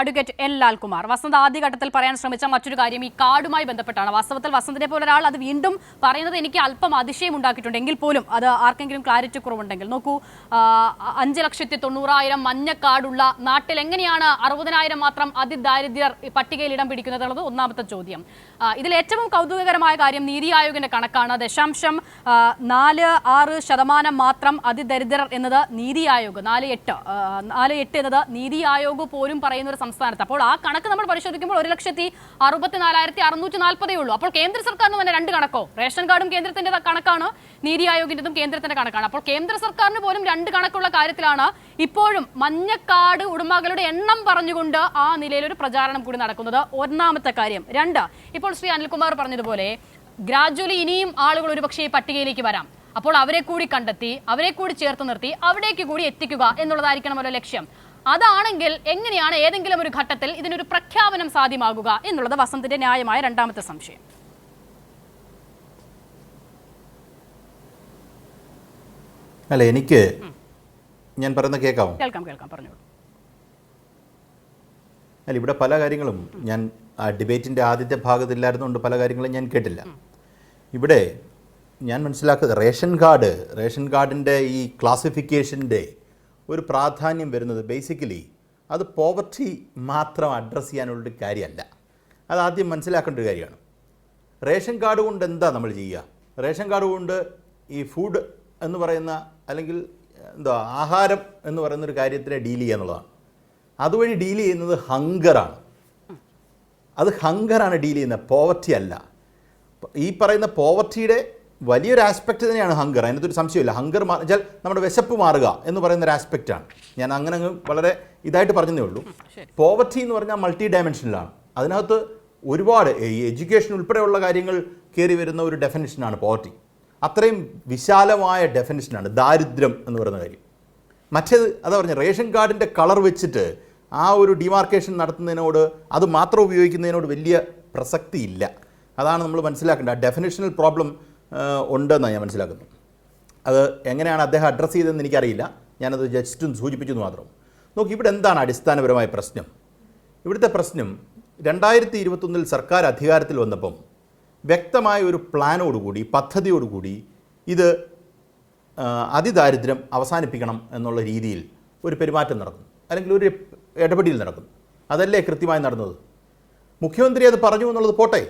Advocate L Lalkumar. Vasant ആദ്യഘട്ടത്തിൽ പറയാൻ ശ്രമിച്ച മറ്റൊരു കാര്യം ഈ കാർഡുമായി ബന്ധപ്പെട്ടാണ്. വാസ്തവത്തിൽ വസന്തിനെ പോലെ ഒരാൾ അത് വീണ്ടും പറയുന്നത് എനിക്ക് അല്പം അതിശയം ഉണ്ടാക്കിയിട്ടുണ്ട്. എങ്കിൽ പോലും അത് ആർക്കെങ്കിലും ക്ലാരിറ്റി കുറവുണ്ടെങ്കിൽ. നോക്കൂ അഞ്ച് ലക്ഷത്തി തൊണ്ണൂറായിരം മഞ്ഞ കാർഡുള്ള നാട്ടിൽ എങ്ങനെയാണ് അറുപതിനായിരം മാത്രം അതിദാരിദ്ര്യർ പട്ടികയിൽ ഇടം പിടിക്കുന്നത് എന്നുള്ളത് ഒന്നാമത്തെ ചോദ്യം. ഇതിൽ ഏറ്റവും കൗതുകകരമായ കാര്യം നീതി ആയോഗിന്റെ കണക്കാണ്. ദശാംശം നാല് ആറ് ശതമാനം മാത്രം അതിദരിദ്രർ എന്നത് നീതി ആയോഗ് നാല് എട്ട് നാല് എട്ട് എന്നത് നീതി ആയോഗ് പോലും പറയുന്ന ഒരു സംസ്ഥാനത്ത്. അപ്പോൾ ആ കണക്ക് നമ്മൾ പരിശോധിക്കുമ്പോൾ ഒരു ലക്ഷത്തി അറുപത്തിനാലായിരത്തി അറുന്നൂറ്റി നാൽപ്പതേ ഉള്ളൂ. അപ്പോൾ കേന്ദ്ര സർക്കാരിന് തന്നെ രണ്ട് കണക്കോ? റേഷൻ കാർഡും കേന്ദ്രത്തിന്റെ കണക്കാണ് നീതി ആയോഗിന്റെതും കേന്ദ്രത്തിന്റെ കണക്കാണ്. അപ്പോൾ കേന്ദ്ര സർക്കാരിന് പോലും രണ്ട് കണക്കുള്ള കാര്യത്തിലാണ് ഇപ്പോഴും മഞ്ഞ കാർഡ് ഉടമകളുടെ എണ്ണം പറഞ്ഞുകൊണ്ട് ആ നിലയിൽ ഒരു പ്രചാരണം കൂടി നടക്കുന്നത്. ഒന്നാമത്തെ കാര്യം രണ്ട് ഇപ്പോൾ ശ്രീ അനിൽകുമാർ പറഞ്ഞതുപോലെ ഗ്രാജുവലി ഇനിയും ആളുകൾ ഒരുപക്ഷെ ഈ പട്ടികയിലേക്ക് വരാം. അപ്പോൾ അവരെ കൂടി കണ്ടെത്തി അവരെ കൂടി ചേർത്ത് നിർത്തി അവിടേക്ക് കൂടി എത്തിക്കുക എന്നുള്ളതായിരിക്കണമല്ലോ ലക്ഷ്യം. അതാണെങ്കിൽ എങ്ങനെയാണ് ഏതെങ്കിലും ഒരു ഘട്ടത്തിൽ ഇതിനൊരു പ്രഖ്യാപനം സാധ്യമാകുക എന്നുള്ളത് വസന്തിന്റെ ന്യായമായ രണ്ടാമത്തെ സംശയം. അല്ല എനിക്ക് ഞാൻ പറയുന്ന കേൾക്കാമോ കേൾക്കാം കേൾക്കാം പറഞ്ഞോളൂ. അല്ല ഇവിടെ പല കാര്യങ്ങളും ഞാൻ ആ ഡിബേറ്റിന്റെ ആദ്യത്തെ ഭാഗത്തില്ലായിരുന്നുകൊണ്ട് പല കാര്യങ്ങളും ഞാൻ കേട്ടില്ല. ഇവിടെ ഞാൻ മനസ്സിലാക്കുന്നത് റേഷൻ കാർഡ് റേഷൻ കാർഡിന്റെ ഈ ക്ലാസിഫിക്കേഷന്റെ ഒരു പ്രാധാന്യം വരുന്നത് ബേസിക്കലി അത് പോവർട്ടി മാത്രം അഡ്രസ്സ് ചെയ്യാനുള്ളൊരു കാര്യമല്ല അത് ആദ്യം മനസ്സിലാക്കേണ്ട ഒരു കാര്യമാണ്. റേഷൻ കാർഡ് കൊണ്ട് എന്താ നമ്മൾ ചെയ്യുക? റേഷൻ കാർഡ് കൊണ്ട് ഈ ഫുഡ് എന്ന് പറയുന്ന അല്ലെങ്കിൽ എന്താ ആഹാരം എന്ന് പറയുന്ന ഒരു കാര്യത്തിനെ ഡീൽ ചെയ്യുക എന്നുള്ളതാണ്. അതുവഴി ഡീൽ ചെയ്യുന്നത് ഹങ്കറാണ് അത് ഹങ്കറാണ് ഡീൽ ചെയ്യുന്നത്. പോവർട്ടി അല്ല. ഈ പറയുന്ന പോവർട്ടിയുടെ വലിയൊരു ആസ്പെക്റ്റ് തന്നെയാണ് ഹങ്കർ അതിനകത്തൊരു സംശയമില്ല. ഹങ്കർ മാ വെച്ചാൽ നമ്മുടെ വിശപ്പ് മാറുക എന്ന് പറയുന്ന ഒരു ആസ്പെക്റ്റാണ് ഞാൻ അങ്ങനെ അങ്ങ് വളരെ ഇതായിട്ട് പറഞ്ഞതേ ഉള്ളൂ. പോവർട്ടി എന്ന് പറഞ്ഞാൽ മൾട്ടി ഡയമെൻഷനിലാണ് അതിനകത്ത് ഒരുപാട് ഈ എഡ്യൂക്കേഷൻ ഉൾപ്പെടെയുള്ള കാര്യങ്ങൾ കയറി വരുന്ന ഒരു ഡെഫിനിഷനാണ് പോവർട്ടി അത്രയും വിശാലമായ ഡെഫിനിഷനാണ് ദാരിദ്ര്യം എന്ന് പറയുന്ന കാര്യം. മറ്റേത് അതാ പറഞ്ഞ റേഷൻ കാർഡിന്റെ കളർ വെച്ചിട്ട് ആ ഒരു ഡിമാർക്കേഷൻ നടത്തുന്നതിനോട് അത് മാത്രം ഉപയോഗിക്കുന്നതിനോട് വലിയ പ്രസക്തിയില്ല. അതാണ് നമ്മൾ മനസ്സിലാക്കേണ്ടത്. ആ ഡെഫിനിഷണൽ പ്രോബ്ലം ഉണ്ടെന്നാണ് ഞാൻ മനസ്സിലാക്കുന്നത് അത് എങ്ങനെയാണ് അദ്ദേഹം അഡ്രസ്സ് ചെയ്തതെന്ന് എനിക്കറിയില്ല. ഞാനത് ജസ്റ്റ് ഒന്ന് സൂചിപ്പിച്ചു എന്ന് മാത്രം. നോക്കി ഇവിടെ എന്താണ് അടിസ്ഥാനപരമായ പ്രശ്നം? ഇവിടുത്തെ പ്രശ്നം രണ്ടായിരത്തി ഇരുപത്തൊന്നിൽ സർക്കാർ അധികാരത്തിൽ വന്നപ്പം വ്യക്തമായ ഒരു പ്ലാനോടുകൂടി പദ്ധതിയോടുകൂടി ഇത് അതിദാരിദ്ര്യം അവസാനിപ്പിക്കണം എന്നുള്ള രീതിയിൽ ഒരു പെരുമാറ്റം നടക്കും അല്ലെങ്കിൽ ഒരു ഇടപെടൽ നടക്കും അതല്ലേ കൃത്യമായി നടന്നത്? മുഖ്യമന്ത്രി അത് പറഞ്ഞു എന്നുള്ളത് പോട്ടെ.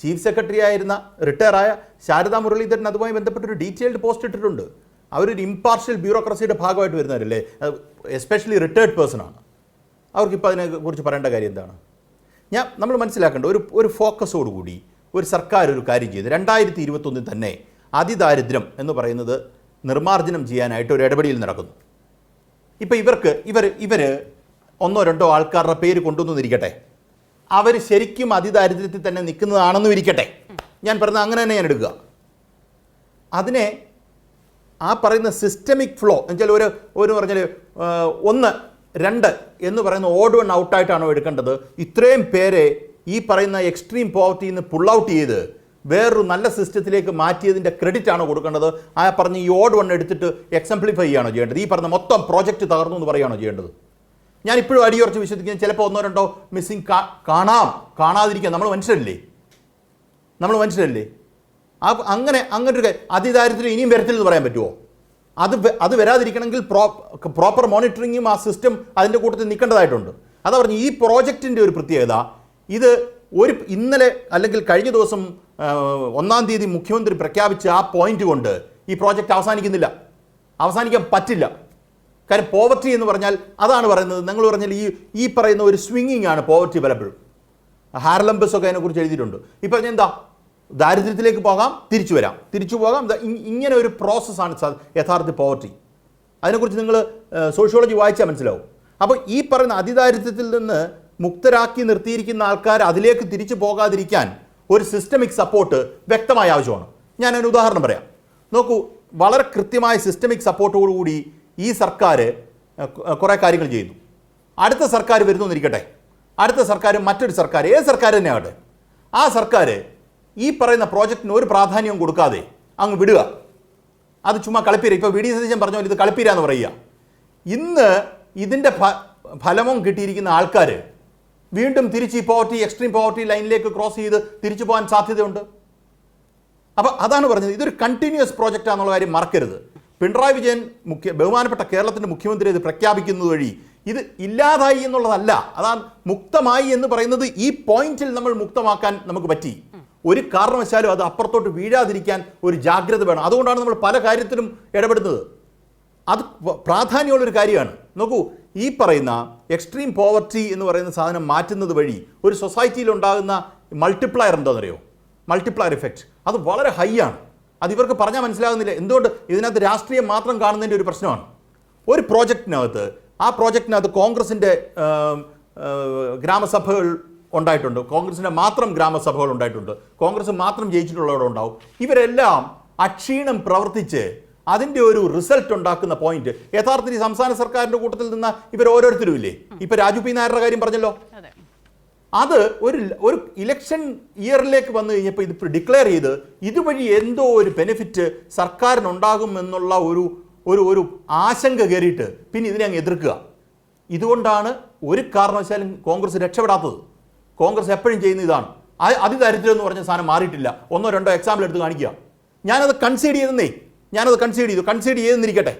ചീഫ് സെക്രട്ടറി ആയിരുന്ന റിട്ടയറായ ശാരദാ മുരളീധരൻ അതുമായി ബന്ധപ്പെട്ട ഒരു ഡീറ്റെയിൽഡ് പോസ്റ്റ് ഇട്ടിട്ടുണ്ട്. അവരൊരു ഇമ്പാർഷ്യൽ ബ്യൂറോക്രസിയുടെ ഭാഗമായിട്ട് വരുന്നവരല്ലേ? എസ്പെഷ്യലി റിട്ടയർഡ് പേഴ്സൺ ആണ്. അവർക്കിപ്പോൾ അതിനെക്കുറിച്ച് പറയേണ്ട കാര്യം എന്താണ്? ഞാൻ നമ്മൾ മനസ്സിലാക്കേണ്ട ഒരു ഒരു ഫോക്കസോടുകൂടി ഒരു സർക്കാർ ഒരു കാര്യം ചെയ്ത് രണ്ടായിരത്തി ഇരുപത്തൊന്നിൽ തന്നെ അതിദാരിദ്ര്യം എന്ന് പറയുന്നത് നിർമ്മാർജനം ചെയ്യാനായിട്ട് ഒരു ഇടപെടിയിൽ നടക്കുന്നു. ഇപ്പോൾ ഇവർക്ക് ഇവർ ഇവർ ഒന്നോ രണ്ടോ ആൾക്കാരുടെ പേര് കൊണ്ടുവന്നിരിക്കട്ടെ? അവർ ശരിക്കും അതിദാരിദ്ര്യത്തിൽ തന്നെ നിൽക്കുന്നതാണെന്നും ഇരിക്കട്ടെ. ഞാൻ പറഞ്ഞത് അങ്ങനെ തന്നെ ഞാൻ എടുക്കുക. അതിനെ ആ പറയുന്ന സിസ്റ്റമിക് ഫ്ലോ എന്നുവെച്ചാൽ ഒരു ഒരു പറഞ്ഞാൽ ഒന്ന് രണ്ട് എന്ന് പറയുന്ന ഓഡ് വൺ ഔട്ടായിട്ടാണോ എടുക്കേണ്ടത്? ഇത്രയും പേരെ ഈ പറയുന്ന എക്സ്ട്രീം പോവർട്ടിയിൽ നിന്ന് പുൾ ഔട്ട് ചെയ്ത് വേറൊരു നല്ല സിസ്റ്റത്തിലേക്ക് മാറ്റിയതിന്റെ ക്രെഡിറ്റ് ആണോ കൊടുക്കേണ്ടത്? ആ പറഞ്ഞ് ഈ ഓഡ് വൺ എടുത്തിട്ട് എക്സംപ്ലിഫൈ ചെയ്യുകയാണോ ചെയ്യേണ്ടത്? ഈ പറഞ്ഞ മൊത്തം പ്രോജക്റ്റ് തകർന്നു എന്ന് പറയുകയാണോ ചെയ്യേണ്ടത്? ഞാൻ ഇപ്പോഴും അടിയുറച്ച് വിശ്വസിക്കുന്നത് ചിലപ്പോൾ ഒന്നോ രണ്ടോ മിസ്സിങ് കാണാം. കാണാതിരിക്കാം നമ്മൾ മനുഷ്യരല്ലേ? നമ്മൾ മനുഷ്യരല്ലേ? ആ അങ്ങനെ അങ്ങനെ ഒരു അതിദാരിദ്ര്യം ഇനിയും വരത്തില്ലെന്ന് പറയാൻ പറ്റുമോ അത് അത് വരാതിരിക്കണമെങ്കിൽ പ്രോ പ്രോപ്പർ മോണിറ്ററിങ്ങും ആ സിസ്റ്റം അതിന്റെ കൂട്ടത്തിൽ നിൽക്കേണ്ടതായിട്ടുണ്ട്. അതാ പറഞ്ഞു ഈ പ്രോജക്റ്റിന്റെ ഒരു പ്രത്യേകത ഇത്. ഒരു ഇന്നലെ അല്ലെങ്കിൽ കഴിഞ്ഞ ദിവസം ഒന്നാം തീയതി മുഖ്യമന്ത്രി പ്രഖ്യാപിച്ച ആ പോയിന്റ് കൊണ്ട് ഈ പ്രോജക്റ്റ് അവസാനിക്കുന്നില്ല. അവസാനിക്കാൻ പറ്റില്ല. കാര്യം പോവർട്ടി എന്ന് പറഞ്ഞാൽ അതാണ് പറയുന്നത്. നിങ്ങൾ പറഞ്ഞാൽ ഈ ഈ പറയുന്ന ഒരു സ്വിങ്ങിങ് ആണ് പോവർട്ടി പലപ്പോഴും. ഹാർലംബസ് ഒക്കെ അതിനെക്കുറിച്ച് എഴുതിയിട്ടുണ്ട്. ഈ പറഞ്ഞ എന്താ ദാരിദ്ര്യത്തിലേക്ക് പോകാം തിരിച്ചു വരാം. തിരിച്ചു പോകാം ഇങ്ങനെ ഒരു പ്രോസസ്സാണ് യഥാർത്ഥ പോവർട്ടി അതിനെക്കുറിച്ച് നിങ്ങൾ സോഷ്യോളജി വായിച്ചാൽ മനസ്സിലാവും. അപ്പോൾ ഈ പറയുന്ന അതിദാരിദ്ര്യത്തിൽ നിന്ന് മുക്തരാക്കി നിർത്തിയിരിക്കുന്ന ആൾക്കാർ അതിലേക്ക് തിരിച്ചു പോകാതിരിക്കാൻ ഒരു സിസ്റ്റമിക് സപ്പോർട്ട് വ്യക്തമായ ആവശ്യമാണ്. അതിന് ഉദാഹരണം പറയാം. നോക്കൂ വളരെ കൃത്യമായ സിസ്റ്റമിക് സപ്പോർട്ടോടുകൂടി ഈ സർക്കാർ കുറേ കാര്യങ്ങൾ ചെയ്യുന്നു. അടുത്ത സർക്കാർ വരുന്നു എന്നിരിക്കട്ടെ. അടുത്ത സർക്കാർ മറ്റൊരു സർക്കാർ ഏത് സർക്കാർ തന്നെ ആകട്ടെ ആ സർക്കാർ ഈ പറയുന്ന പ്രോജക്റ്റിന് ഒരു പ്രാധാന്യവും കൊടുക്കാതെ അങ്ങ് വിടുക. അത് ചുമ്മാ കളിപ്പീര. ഇപ്പോൾ വി ഡി സതീശൻ പറഞ്ഞ പോലെ ഇത് കളിപ്പീര എന്ന് പറയുക. ഇന്ന് ഇതിന്റെ ഫലവും കിട്ടിയിരിക്കുന്ന ആൾക്കാർ വീണ്ടും തിരിച്ച് ഈ പോവർട്ടി എക്സ്ട്രീം പോവർട്ടി ലൈനിലേക്ക് ക്രോസ് ചെയ്ത് തിരിച്ചു പോകാൻ സാധ്യതയുണ്ട്. അപ്പോൾ അതാണ് പറഞ്ഞത്. ഇതൊരു കണ്ടിന്യൂസ് പ്രോജക്റ്റാണെന്നുള്ള കാര്യം മറക്കരുത്. പിണറായി വിജയൻ മുഖ്യ ബഹുമാനപ്പെട്ട കേരളത്തിന്റെ മുഖ്യമന്ത്രി ഇത് പ്രഖ്യാപിക്കുന്നത് വഴി ഇത് ഇല്ലാതായി എന്നുള്ളതല്ല അതാണ് മുക്തമായി എന്ന് പറയുന്നത് ഈ പോയിന്റിൽ നമ്മൾ മുക്തമാക്കാൻ നമുക്ക് പറ്റി. ഒരു കാരണവശാലും അത് അപ്പുറത്തോട്ട് വീഴാതിരിക്കാൻ ഒരു ജാഗ്രത വേണം. അതുകൊണ്ടാണ് നമ്മൾ പല കാര്യത്തിലും ഇടപെടുന്നത്. അത് പ്രാധാന്യമുള്ളൊരു കാര്യമാണ്. നോക്കൂ ഈ പറയുന്ന എക്സ്ട്രീം പോവർട്ടി എന്ന് പറയുന്ന സാധനം മാറ്റുന്നത് വഴി ഒരു സൊസൈറ്റിയിൽ ഉണ്ടാകുന്ന മൾട്ടിപ്ലയർ എന്താണെന്നറിയോ മൾട്ടിപ്ലയർ ഇഫക്റ്റ്. അത് വളരെ ഹൈ ആണ്. അത് ഇവർക്ക് പറഞ്ഞാൽ മനസ്സിലാകുന്നില്ല. എന്തുകൊണ്ട്? ഇതിനകത്ത് രാഷ്ട്രീയം മാത്രം കാണുന്നതിന്റെ ഒരു പ്രശ്നമാണ്. ഒരു പ്രോജക്റ്റിനകത്ത് ആ പ്രോജക്റ്റിനകത്ത് കോൺഗ്രസിന്റെ ഗ്രാമസഭകൾ ഉണ്ടായിട്ടുണ്ട്. കോൺഗ്രസിന്റെ മാത്രം ഗ്രാമസഭകൾ ഉണ്ടായിട്ടുണ്ട്. കോൺഗ്രസ് മാത്രം ജയിച്ചിട്ടുള്ളവരുണ്ടാവും ഇവരെല്ലാം അക്ഷീണം പ്രവർത്തിച്ച് അതിന്റെ ഒരു റിസൾട്ട് ഉണ്ടാക്കുന്ന പോയിന്റ്. യഥാർത്ഥത്തിൽ സംസ്ഥാന സർക്കാരിന്റെ കൂട്ടത്തിൽ നിന്ന് ഇവർ ഓരോരുത്തരും ഇല്ലേ ഇപ്പൊ രാജു പി നായരുടെ കാര്യം പറഞ്ഞല്ലോ. അതെ ഒരു ഒരു ഇലക്ഷൻ ഇയറിലേക്ക് വന്നു കഴിഞ്ഞപ്പോൾ ഇത് ഡിക്ലെയർ ചെയ്ത് ഇതുവഴി എന്തോ ഒരു ബെനിഫിറ്റ് സർക്കാരിനുണ്ടാകും എന്നുള്ള ഒരു ഒരു ഒരു ആശങ്ക കയറിയിട്ട് പിന്നെ ഇതിനെ അങ്ങ് എതിർക്കുക. ഇതുകൊണ്ടാണ് ഒരു കാരണവശാലും കോൺഗ്രസ് രക്ഷപ്പെടാത്തത്. കോൺഗ്രസ് എപ്പോഴും ചെയ്യുന്ന ഇതാണ്. അതിദാരിദ്ര്യം എന്ന് പറഞ്ഞ സാധനം മാറിയിട്ടില്ല. ഒന്നോ രണ്ടോ എക്സാമ്പിൾ എടുത്ത് കാണിക്കുക. ഞാനത് കൺസീഡ് ചെയ്തെന്നേ ഞാനത് കൺസീഡ് ചെയ്തു. കൺസീഡ് ചെയ്തെന്നിരിക്കട്ടെ.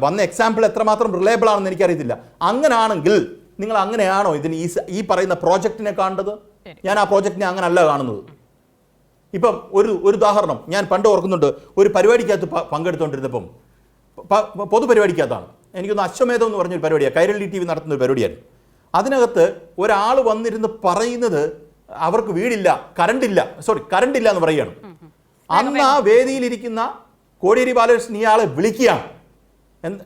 വന്ന എക്സാമ്പിൾ എത്രമാത്രം റിലയബിൾ ആണെന്ന് എനിക്കറിയത്തില്ല. അങ്ങനാണെങ്കിൽ നിങ്ങൾ അങ്ങനെയാണോ ഇതിന് ഈ ഈ പറയുന്ന പ്രോജക്റ്റിനെ കാണേണ്ടത് ഞാൻ ആ പ്രോജക്റ്റിനെ അങ്ങനല്ല കാണുന്നത്. ഇപ്പം ഒരു ഒരു ഉദാഹരണം ഞാൻ പണ്ട് ഓർക്കുന്നുണ്ട് ഒരു പരിപാടിക്കകത്ത് പങ്കെടുത്തുകൊണ്ടിരുന്നപ്പം പൊതുപരിപാടിക്കകത്താണ്. എനിക്കൊന്ന് അശ്വമേധം എന്ന് പറഞ്ഞൊരു പരിപാടിയാണ് കൈരളി ടി വി നടത്തുന്ന ഒരു പരിപാടിയാണ് അതിനകത്ത് ഒരാൾ വന്നിരുന്ന് പറയുന്നത് അവർക്ക് വീടില്ല കറണ്ടില്ല സോറി കറണ്ടില്ല എന്ന് പറയുകയാണ്. അന്ന് ആ വേദിയിലിരിക്കുന്ന കോടിയേരി ബാലകൃഷ്ണൻ ഇയാളെ വിളിക്കുകയാണ്. എന്ത്?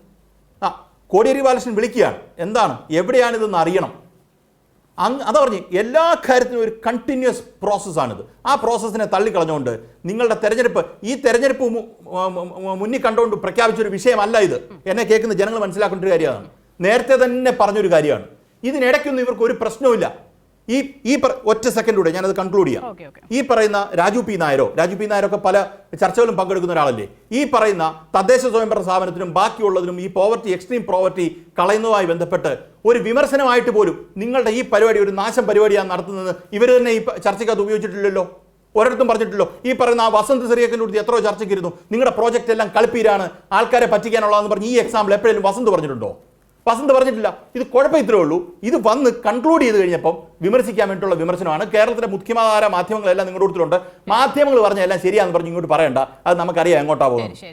ആ കോടിയേരി ബാലകൃഷ്ണൻ വിളിക്കുകയാണ്. എന്താണ്? എവിടെയാണിതെന്ന് അറിയണം. അങ് അതാ പറഞ്ഞ് എല്ലാ കാര്യത്തിനും ഒരു കണ്ടിന്യൂസ് പ്രോസസ്സാണിത് ആ പ്രോസസ്സിനെ തള്ളിക്കളഞ്ഞുകൊണ്ട് നിങ്ങളുടെ തെരഞ്ഞെടുപ്പ് ഈ തെരഞ്ഞെടുപ്പ് മുന്നിൽ കണ്ടുകൊണ്ട് പ്രഖ്യാപിച്ചൊരു വിഷയമല്ല ഇത്. എന്നെ കേൾക്കുന്ന ജനങ്ങൾ മനസ്സിലാക്കേണ്ട ഒരു കാര്യമാണ്. നേരത്തെ തന്നെ പറഞ്ഞൊരു കാര്യമാണ്. ഇതിനിടയ്ക്കൊന്നും ഇവർക്ക് ഒരു പ്രശ്നവുമില്ല. ഈ ഈ ഒറ്റ സെക്കൻഡ് കൂടെ ഞാനത് കൺക്ലൂഡ് ചെയ്യാം. ഈ പറയുന്ന രാജു പി നായരോ രാജു പി നായരൊക്കെ പല ചർച്ചകളും പങ്കെടുക്കുന്ന ഒരാളല്ലേ ഈ പറയുന്ന തദ്ദേശ സ്വയംഭരണ സ്ഥാപനത്തിനും ബാക്കിയുള്ളതിനും ഈ പോവർട്ടി എക്സ്ട്രീം പോവർട്ടി കളയുന്നതുമായി ബന്ധപ്പെട്ട് ഒരു വിമർശനമായിട്ട് പോലും നിങ്ങളുടെ ഈ പരിപാടി ഒരു നാശം പരിപാടിയാണ് നടത്തുന്നത് ഇവർ തന്നെ ഈ ചർച്ചയ്ക്കകത്ത് ഉപയോഗിച്ചിട്ടില്ലല്ലോ? ഒരിടത്തും പറഞ്ഞിട്ടില്ലോ. ഈ പറയുന്ന ആ വസന്ത് സിറിയക്കിന്റെ എത്രയോ ചർച്ചയ്ക്കിരുന്നു നിങ്ങളുടെ പ്രോജക്റ്റ് എല്ലാം കളിപ്പീരാണ്. ആൾക്കാരെ പറ്റിക്കാനുള്ളതെന്ന് പറഞ്ഞ് ഈ എക്സാമ്പിൾ എപ്പോഴെങ്കിലും വസന്ത് പറഞ്ഞിട്ടുണ്ടോ? വസന്ത് പറഞ്ഞിട്ടില്ല. ഇത് കുഴപ്പം ഇത്രേ ഉള്ളൂ. ഇത് വന്ന് കൺക്ലൂഡ് ചെയ്ത് കഴിഞ്ഞപ്പം വിമർശിക്കാൻ വേണ്ടിയിട്ടുള്ള വിമർശനമാണ്. കേരളത്തിലെ മുഖ്യമാധാര മാധ്യമങ്ങളെല്ലാം നിങ്ങളുടെ കൊടുത്തിട്ടുണ്ട്. മാധ്യമങ്ങൾ പറഞ്ഞ എല്ലാം ശരിയാന്ന് പറഞ്ഞ് ഇങ്ങോട്ട് പറയണ്ട. അത് നമുക്കറിയാം എങ്ങോട്ടാ പോകുന്നത്.